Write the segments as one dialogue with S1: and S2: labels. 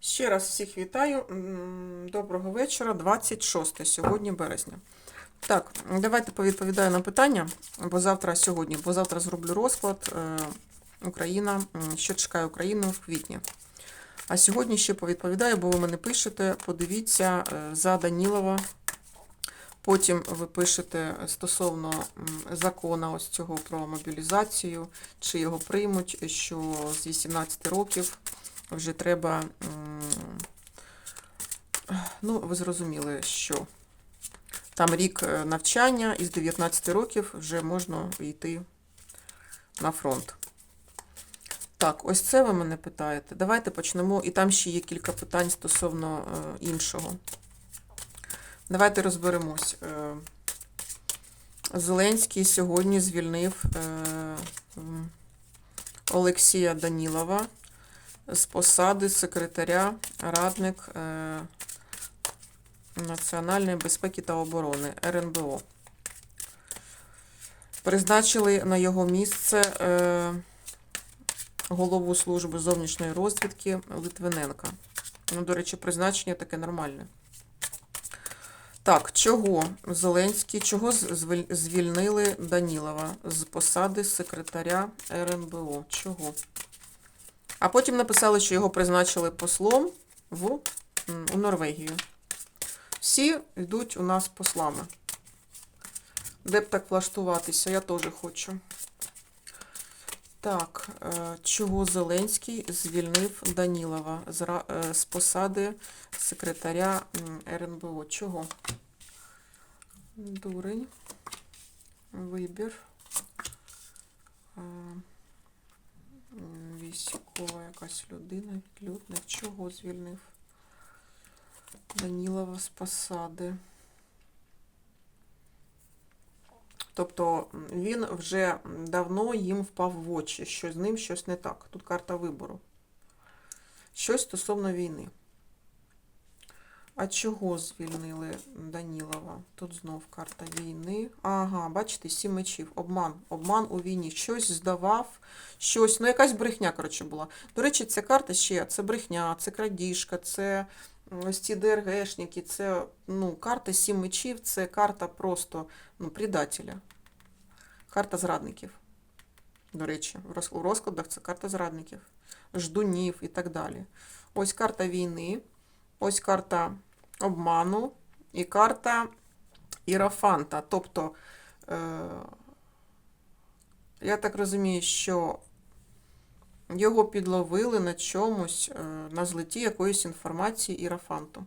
S1: Ще раз всіх вітаю. Доброго вечора, 26 сьогодні березня. Так, давайте повідповідаю на питання, бо завтра сьогодні, бо завтра зроблю розклад е, Україна, що чекає Україну в квітні. А сьогодні ще повідповідаю, бо ви мене пишете, подивіться е, за Данілова. Потім ви пишете стосовно м, закона ось цього про мобілізацію, чи його приймуть, що з 18 років вже треба. Ну, ви зрозуміли, що там рік е, навчання, і з 19 років вже можна йти на фронт. Так, ось це ви мене питаєте. Давайте почнемо. І там ще є кілька питань стосовно е, іншого. Давайте розберемось. Е, Зеленський сьогодні звільнив Олексія Данілова з посади секретаря радник е, Національної безпеки та оборони РНБО. Призначили на його місце е, голову служби зовнішньої розвідки Литвиненка. Ну, до речі, призначення таке нормальне. Так, чого Зеленський, чого звільнили Данілова з посади секретаря РНБО? Чого? А потім написали, що його призначили послом в, у Норвегію. Всі йдуть у нас послами. Де б так влаштуватися, я теж хочу. Так, е, чого Зеленський звільнив Данілова з, е, з посади секретаря РНБО? Чого? Дурень. Вибір. Військова якась людина, відлюдник. Чого звільнив? Данілова з посади. Тобто він вже давно їм впав в очі, що з ним щось не так. Тут карта вибору. Щось стосовно війни. А чого звільнили Данілова? Тут знов карта війни. Ага, бачите, сім мечів. Обман. Обман у війні. Щось здавав, щось. Ну, якась брехня, коротше, була. До речі, ця карта ще це брехня, це крадіжка, це ось ці ДРГшники, це ну, карта сім мечів, це карта просто ну, предателя. Карта зрадників. До речі, у розкладах це карта зрадників, ждунів і так далі. Ось карта війни, ось карта обману і карта Ірафанта. Тобто, е, я так розумію, що його підловили на чомусь, е, на злеті якоїсь інформації Ірафанту.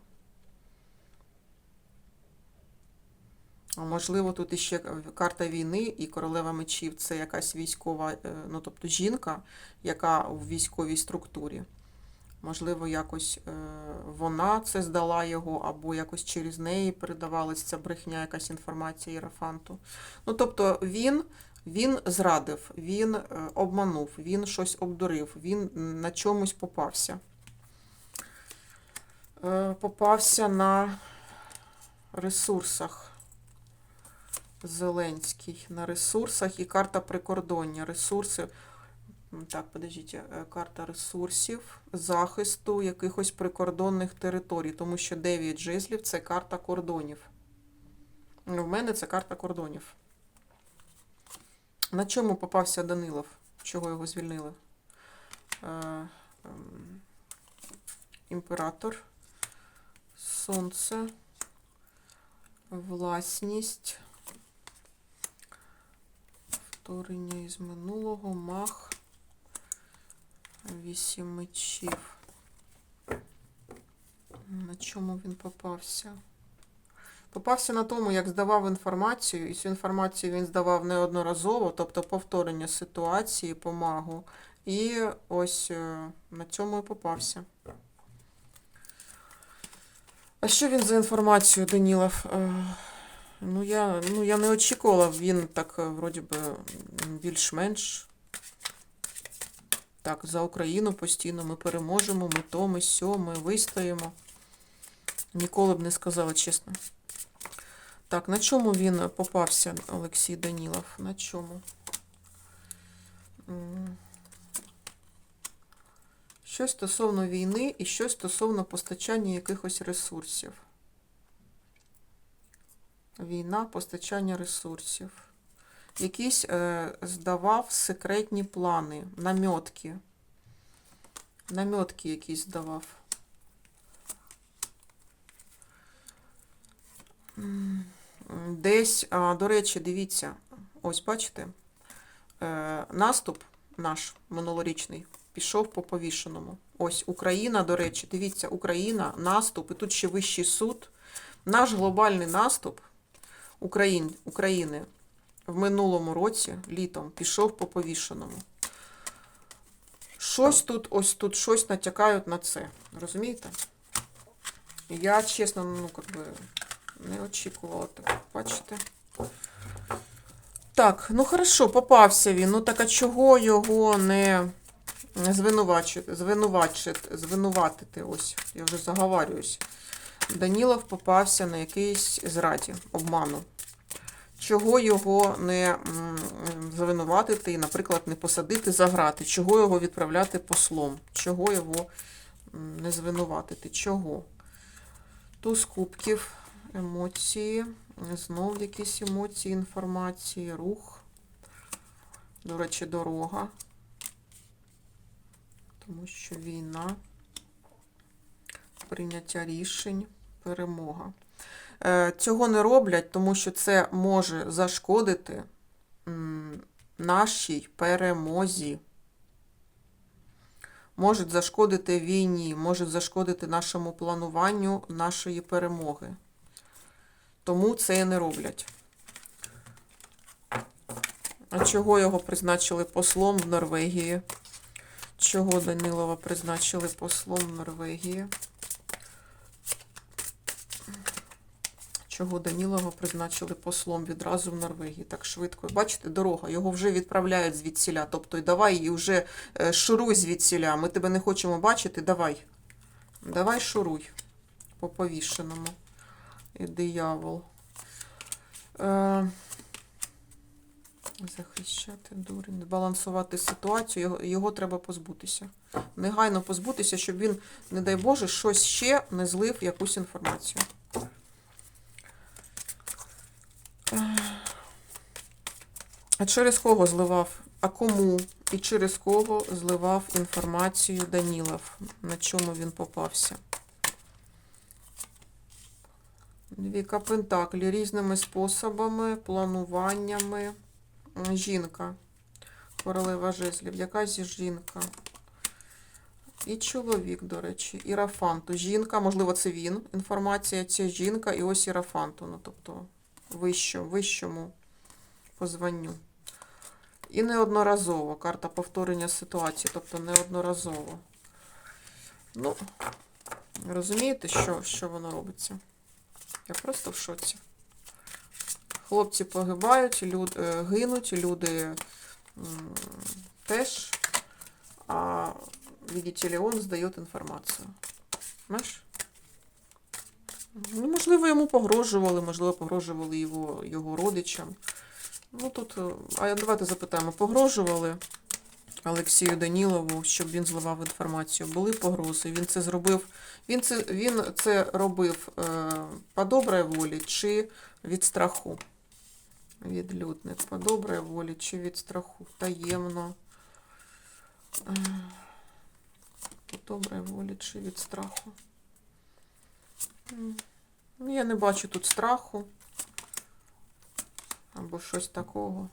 S1: А Можливо, тут іще карта війни і королева мечів це якась військова, е, ну тобто жінка, яка в військовій структурі. Можливо, якось е, вона це здала його, або якось через неї передавалася ця брехня, якась інформація Єрафанту. Ну, тобто він, він зрадив, він е, обманув, він щось обдурив, він на чомусь попався. Е, Попався на ресурсах. Зеленський на ресурсах і карта прикордоння. Ресурси. Так, подождіть, е, карта ресурсів, захисту якихось прикордонних територій, тому що 9 жезлів це карта кордонів. Ну, В мене це карта кордонів. На чому попався Данилов? Чого його звільнили? Е, ем, Імператор. Сонце. Власність. Повторення із минулого. Мах. Вісім мечів. На чому він попався? Попався на тому, як здавав інформацію, і цю інформацію він здавав неодноразово, тобто повторення ситуації по магу. І ось е, на цьому і попався. А що він за інформацію, Данілов? Е, Ну, я, ну, я не очікувала, він так, е, вроді би, більш-менш. Так, за Україну постійно ми переможемо, ми то, ми сьо, ми вистоїмо. Ніколи б не сказала, чесно. Так, на чому він попався, Олексій Данілов? На чому? Що Щось стосовно війни і щось стосовно постачання якихось ресурсів. Війна, постачання ресурсів. Якісь е, здавав секретні плани, намьотки. Намьотки якісь здавав. Десь, а, до речі, дивіться, ось бачите, е, наступ наш минулорічний пішов по повішеному. Ось Україна, до речі, дивіться, Україна, наступ, і тут ще вищий суд. Наш глобальний наступ Україн, України в минулому році, літом, пішов по повішеному. Щось тут, ось тут щось натякають на це. Розумієте? Я, чесно, ну, как би, не очікувала так. Бачите? Так, ну хорошо, попався він. Ну так а чого його не звинувачити, звинувачити, звинуватити? Ось, я вже заговарююсь. Данілов попався на якийсь зраді, обману. Чого його не звинуватити і, наприклад, не посадити за грати? Чого його відправляти послом? Чого його не звинуватити? Чого? Туз кубків, емоції, знов якісь емоції, інформації, рух. До речі, дорога. Тому що війна, прийняття рішень, перемога. Е, Цього не роблять, тому що це може зашкодити нашій перемозі. Можуть зашкодити війні, можуть зашкодити нашому плануванню нашої перемоги. Тому це не роблять. А чого його призначили послом в Норвегії? Чого Данилова призначили послом в Норвегії? Чого Данілова призначили послом відразу в Норвегії так швидко. Бачите, дорога, його вже відправляють звідсіля. Тобто, давай і вже е, шуруй звідсіля. Ми тебе не хочемо бачити, давай. Давай шуруй по повішеному. І диявол. Е, захищати дурень, балансувати ситуацію, його, його треба позбутися. Негайно позбутися, щоб він, не дай Боже, щось ще не злив якусь інформацію. А через кого зливав? А кому? І через кого зливав інформацію Данілов? На чому він попався? Двіка Пентаклі різними способами, плануваннями. Жінка. Королева жезлів. Якась жінка. І чоловік, до речі, Ірафанту. Жінка, можливо, це він. Інформація, це жінка, і ось Ірафанту. Ну, тобто, вищому, вищому по званню. І неодноразово. Карта повторення ситуації, тобто неодноразово. Ну, розумієте, що, що воно робиться? Я просто в шоці. Хлопці погибають, люд, е, гинуть, люди теж. А видите ли, он здає інформацію. Знаєш? Ну, можливо, йому погрожували, можливо, погрожували його, його родичам. Ну тут, е, а давайте запитаємо, погрожували Олексію Данілову, щоб він зливав інформацію. Були погрози. Він це зробив. Він це, він це робив е, по добрій волі чи від страху? Відлюдник. По добрій волі чи від страху? Таємно. Е, По добрій волі чи від страху? Я не бачу тут страху. Або щось такого.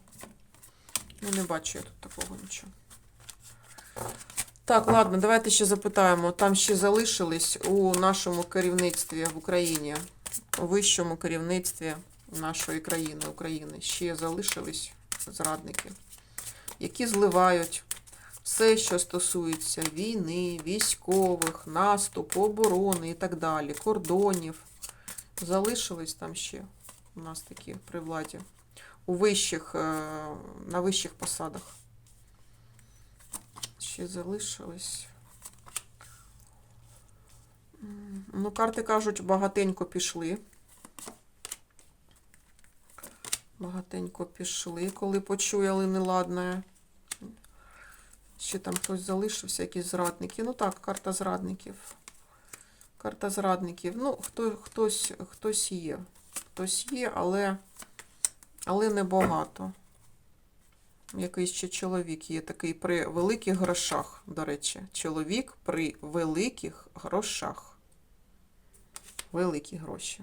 S1: Ну, не бачу я тут такого нічого. Так, ладно, давайте ще запитаємо. Там ще залишились у нашому керівництві в Україні, у вищому керівництві нашої країни, України, ще залишились зрадники, які зливають все, що стосується війни, військових, наступу, оборони і так далі, кордонів. Залишились там ще у нас такі при владі у вищих, е, на вищих посадах. Ще залишились. Ну, карти кажуть, багатенько пішли. Багатенько пішли, коли почуяли неладне. Ще там хтось залишився, якісь зрадники. Ну так, карта зрадників. Карта зрадників. Ну, хто, хтось, хтось є. Хтось є, але, але небагато. Якийсь ще чоловік є такий при великих грошах, до речі. Чоловік при великих грошах. Великі гроші.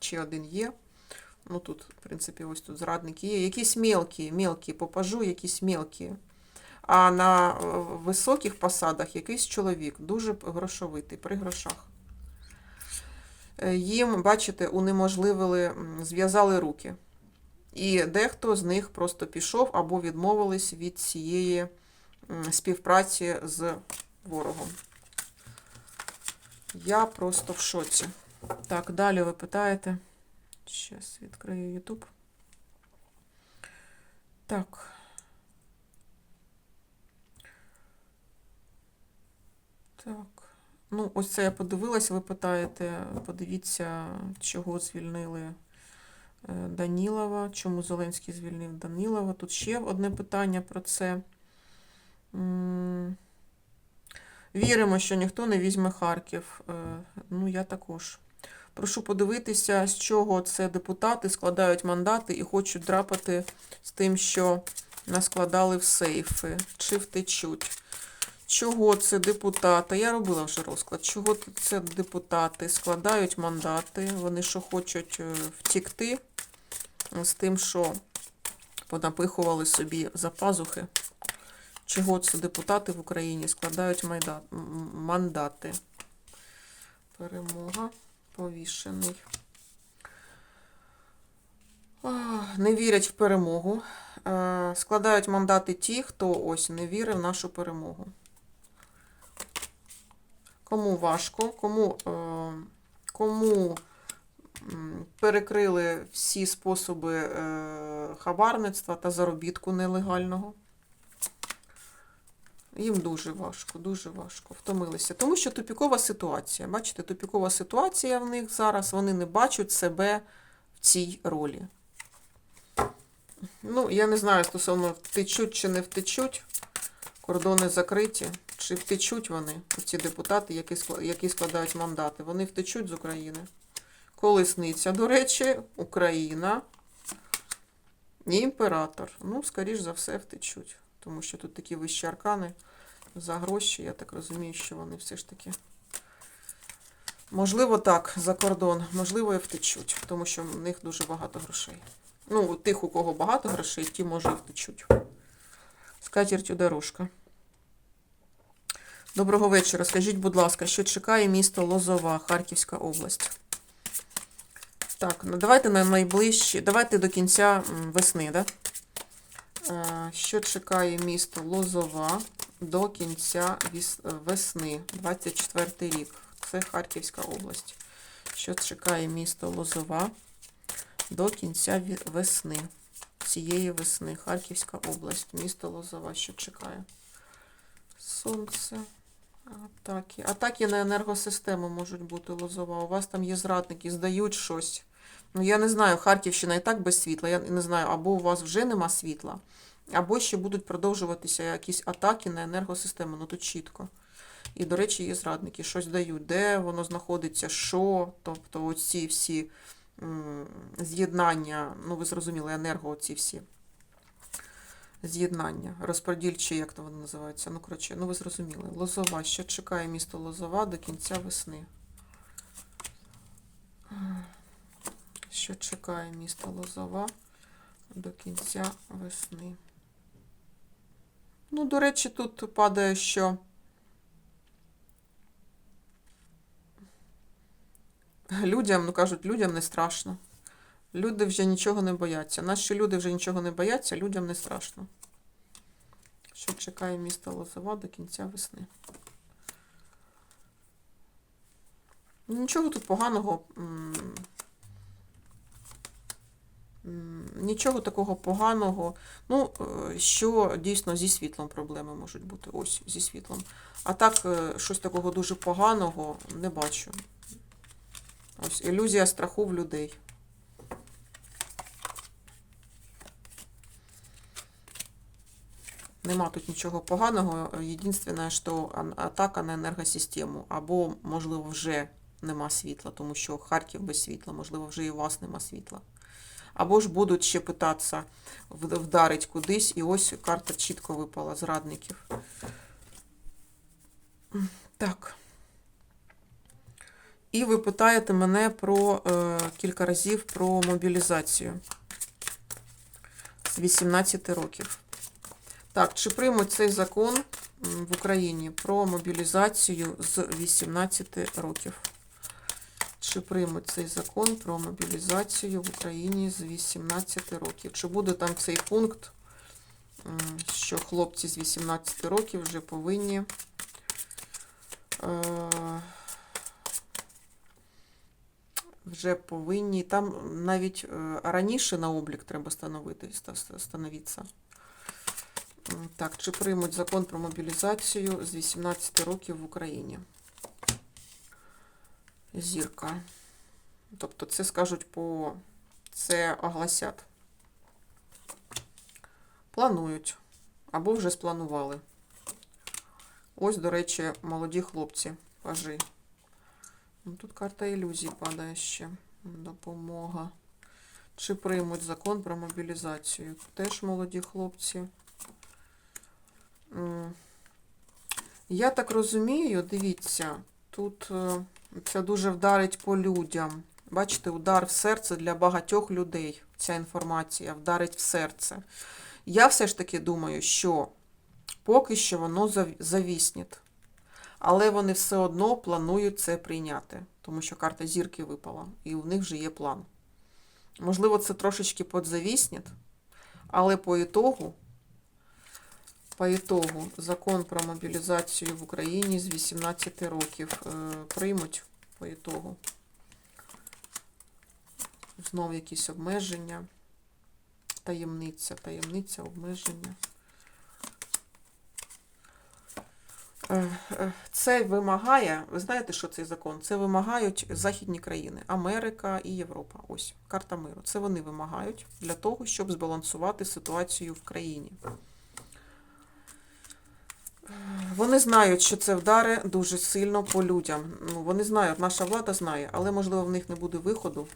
S1: Ще один є. Ну тут, в принципі, ось тут зрадники є. Якісь мелкі, мелкі, попажу, якісь мелкі. А на е, високих посадах якийсь чоловік, дуже грошовитий, при грошах. Е, Їм, бачите, унеможливили, зв'язали руки. І дехто з них просто пішов або відмовились від цієї співпраці з ворогом. Я просто в шоці. Так, далі ви питаєте. Зараз відкрию YouTube. Так. Так. Ну, ось це я подивилась, ви питаєте, подивіться, чого звільнили Данілова, чому Зеленський звільнив Данілова. Тут ще одне питання про це. Віримо, що ніхто не візьме Харків. Е, Ну, я також. Прошу подивитися, з чого це депутати складають мандати і хочуть драпати з тим, що наскладали в сейфи, чи втечуть. Чого це депутати? Я робила вже розклад. Чого це депутати складають мандати? Вони що хочуть е, втікти з тим, що понапихували собі за пазухи. Чого це депутати в Україні складають майда- мандати? Перемога. Повішений. Не вірять в перемогу. Е, Складають мандати ті, хто ось не вірив в нашу перемогу. Кому важко, кому, е, кому перекрили всі способи е, хабарництва та заробітку нелегального. Їм дуже важко, дуже важко. Втомилися. Тому що тупікова ситуація. Бачите, тупікова ситуація в них зараз. Вони не бачать себе в цій ролі. Ну, я не знаю стосовно втечуть чи не втечуть. Кордони закриті. Чи втечуть вони, ці депутати, які які складають мандати. Вони втечуть з України. Колесниця, до речі, Україна і імператор. Ну, скоріш за все, втечуть. Тому що тут такі вищі аркани за гроші. Я так розумію, що вони все ж таки. Можливо, так, за кордон, можливо, і втечуть, тому що в них дуже багато грошей. Ну, тих, у кого багато грошей, ті, може, і втечуть. Скатертю дорожка. Доброго вечора. Скажіть, будь ласка, що чекає місто Лозова, Харківська область? Так, ну давайте на найближчі, давайте до кінця весни, да? Е, Що чекає місто Лозова до кінця е, весни, 24 рік. Це Харківська область. Що чекає місто Лозова до кінця весни? Цієї весни. Харківська область. Місто Лозова. Що чекає? Сонце. Атаки. Атаки на енергосистему можуть бути Лозова. У вас там є зрадники, здають щось. Ну, я не знаю, Харківщина і так без світла. Я не знаю, або у вас вже нема світла, або ще будуть продовжуватися якісь атаки на енергосистему. Ну тут чітко. І, до речі, є зрадники, щось дають, де воно знаходиться, що. Тобто оці всі з'єднання, ну ви зрозуміли, енерго, оці всі з'єднання, розподільчі, як то вони називаються. Ну, коротше, ну ви зрозуміли. Лозова. Що чекає місто Лозова до кінця весни? Що чекає місто Лозова до кінця весни? Ну, до речі, тут падає, що людям, ну кажуть, людям не страшно. Люди вже нічого не бояться. Наші люди вже нічого не бояться, людям не страшно. Що чекає місто Лозова до кінця весни? Нічого тут поганого. Нічого такого поганого. Ну, е, що дійсно зі світлом проблеми можуть бути. Ось зі світлом. А так, е, щось такого дуже поганого не бачу. Ось ілюзія страху в людей. Нема тут нічого поганого. Єдине, що атака на енергосистему. Або, можливо, вже нема світла, тому що Харків без світла, можливо, вже і у вас нема світла. Або ж будуть ще питатися вдарить кудись, і ось карта чітко випала зрадників. Так. І ви питаєте мене про е, кілька разів про мобілізацію з 18 років. Так, чи приймуть цей закон в Україні про мобілізацію з 18 років? Чи приймуть цей закон про мобілізацію в Україні з 18 років? Чи буде там цей пункт, що хлопці з 18 років вже повинні е, вже повинні, там навіть е, раніше на облік треба становити, ста- ста- становитися. Так, чи приймуть закон про мобілізацію з 18 років в Україні? Зірка. Тобто це скажуть по. Це огласять. Планують. Або вже спланували. Ось, до речі, молоді хлопці. Пажи. Ну, Тут карта ілюзій падає ще. Допомога. Чи приймуть закон про мобілізацію? Теж молоді хлопці. Я так розумію, дивіться, тут е, це дуже вдарить по людям. Бачите, удар в серце для багатьох людей. Ця інформація вдарить в серце. Я все ж таки думаю, що поки що воно зав- завісніть. Але вони все одно планують це прийняти, тому що карта зірки випала, і у них вже є план. Можливо, це трошечки подзавісніть, але по ітогу, по ітогу закон про мобілізацію в Україні з 18 років е, приймуть по ітогу. Знов якісь обмеження, таємниця, таємниця, обмеження. Е, е, Це вимагає, ви знаєте, що цей закон? Це вимагають західні країни, Америка і Європа. Ось карта миру. Це вони вимагають для того, щоб збалансувати ситуацію в країні. Вони знають, що це вдари дуже сильно по людям. Ну, вони знають, наша влада знає, але можливо в них не буде виходу.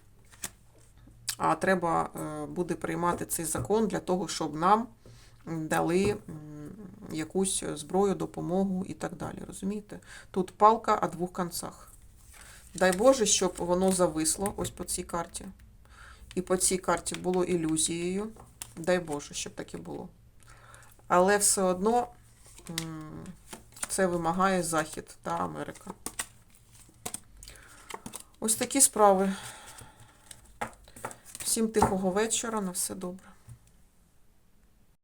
S1: А треба е, буде приймати цей закон для того, щоб нам дали якусь зброю, допомогу і так далі. Розумієте? Тут палка о двох концах. Дай Боже, щоб воно зависло ось по цій карті. І по цій карті було ілюзією. Дай Боже, щоб таке було. Але все одно це вимагає Захід та Америка. Ось такі справи. Всім тихого вечора, на все добре.